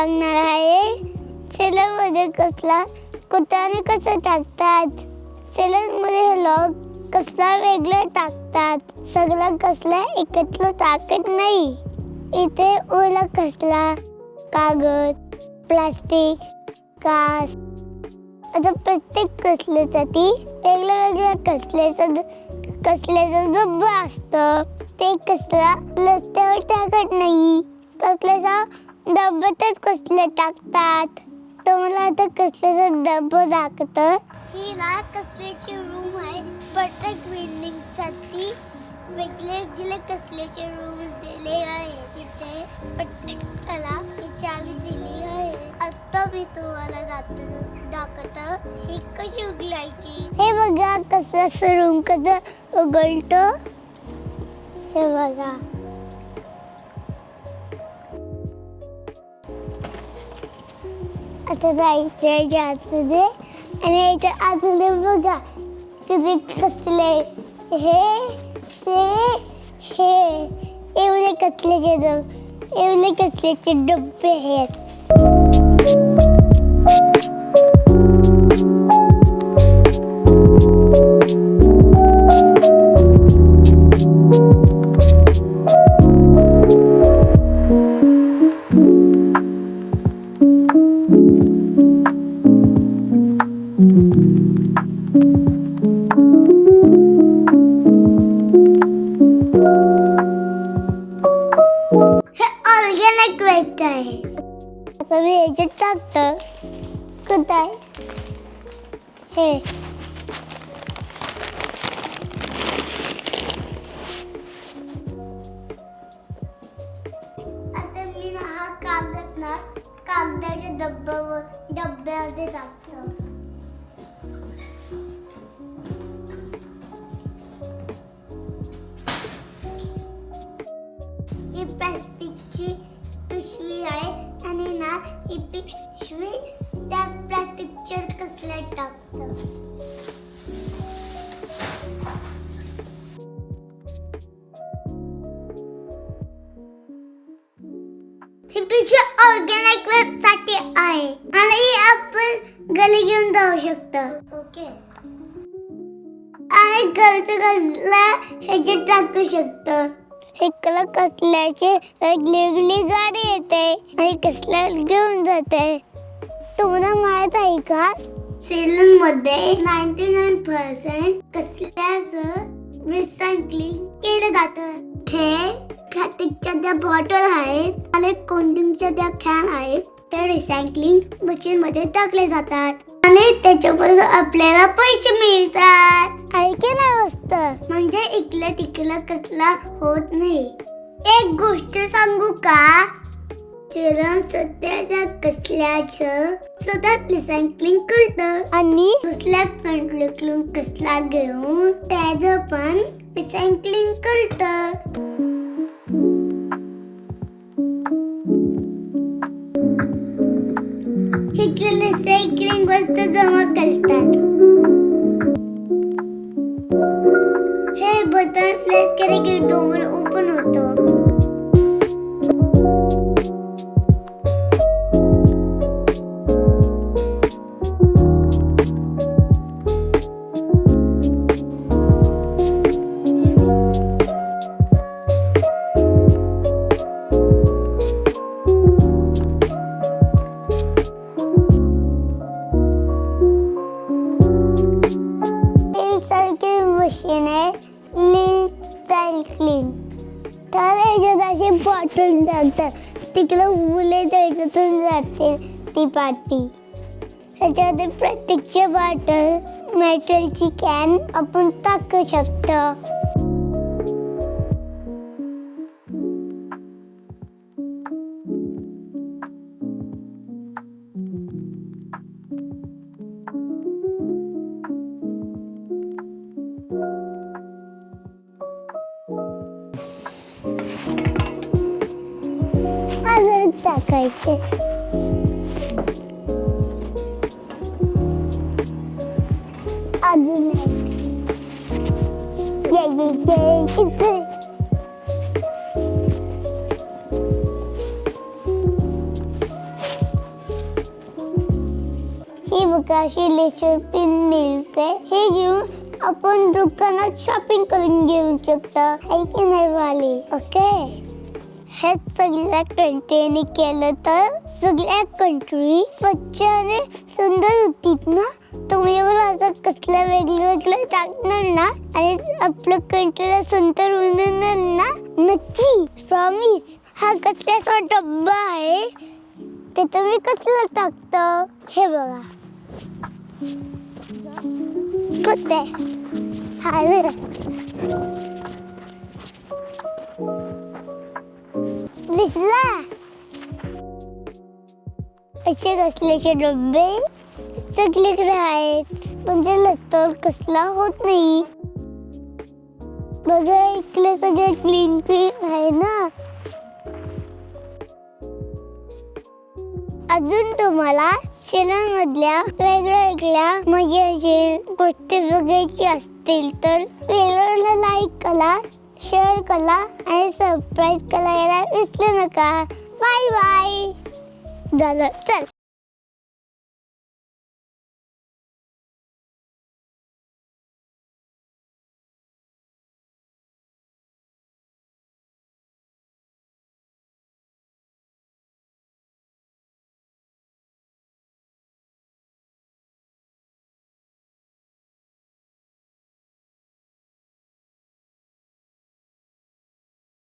सांगणार आहे. सेलरमध्ये कसला कुटाने कसं टाकतात? सेलरमध्ये लोक कसला वेगळं टाकतात? सगळं कसला एकत्र टाकत नाही. इथे ओला कसला? कागद प्लास्टिक कास. आता प्रत्येक कसल्यासाठी वेगळ्या वेगळ्या कसल्याचं कसल्याचं डब्बा असतं ते कसला रस्त्यावर टाकत नाही. कसल्याचा डब्यातच कसले टाकतात? तर मला आता कसल्याचा डब्बा दाखवतं ही ना कसल्याची रूम आहे. प्रत्येक बिल्डिंगसाठी वेगळे वेगळे कसल्याचे रूम दिले आहे. इथे प्रत्येकाला ही चावी दिली आहे. आता मी तुम्हाला दाखवतो दाखवतो ही कशी उघडायची? हे बघा कसला रूम कसं उघडतो. हे बघा. आता जायचं याच्या आतमध्ये आणि याच्या आतमध्ये बघा किती कसले हे ते हे. एवढे कसल्याचे डब एवढे कसल्याचे डब्बे आहेत. त्या प्लास्टिकच्या कसल्या टाकतं पिशवी ऑर्गॅनिकसाठी आहे. आणि आपण गली घेऊन जाऊ शकतो. ओके आणि घरचं कसला ह्याचे टाकू शकतो. इकडं कसल्याची वेगळी गाडी येते आणि कसल्या घेऊन जाते. तुम्हाला माहीत आहे का? सेलून मध्ये नाईन्टी नाईन पर्सेंट कसल्याच रिसायकलिंग केलं जातं. हे प्लास्टिकच्या त्या बॉटल आहेत आणि कोल्ड्रिंकच्या त्या कॅन आहेत त्या रिसायकलिंग मशीन मध्ये टाकले जातात. आणि त्याच्यापासून आपल्याला पैसे मिळतात. ऐके ना वस्त? म्हणजे इकडलं तिकडलं कसला होत नाही. एक गोष्ट सांगू का? चरण सध्याच्या कसल्याच? सतत रिसायकलिंग करत. आणि दुसऱ्या कंट्रीकडून कसला घेऊन त्याचं पण रिसायकलिंग करत. इकडे रिसायकलिंग वस्तू जमा करतात. हे बटन प्रेस केले की डोर ओपन होतो. अशी जातात टाकतात तिकडं त्याच्यातून जाते ती पार्टी. त्याच्यामध्ये प्रत्येकची बॉटल मेटलची कॅन आपण टाकू शकतो. टाकायचे अजून ही पिन हे घेऊन आपण दुकानात शॉपिंग करून घेऊ शकता नाही वाली ओके हे सगळ्या कंट्रीने केलं तर सगळ्या कंट्री स्वच्छ आणि सुंदर होतीत ना? तुम्ही मला असं कसलं वेगळं वेगळं टाकणार ना? आणि आपलं कंट्रीला सुंदर होणार ना? नक्की प्रॉमिस हा कसल्याचा डब्बा आहे? ते तुम्ही कसलं टाकतं? हे बघा. कुठे? हा बघा. असे कसल्याचे डब्बे? सगळीकडे आहेत पण ते लत्तर कसला होत नाही. बघा इकडे सगळे क्लीन क्लीन आहे ना? अजून तुम्हाला शिलामधल्या वेगळ्या वेगळ्या म्हणजे मजेशीर गोष्टी बघायची असतील तर व्हिडिओला लाईक करा. शेअर करा आणि सबस्क्राईब करायला विसरू नका. बाय बाय झालं. चल.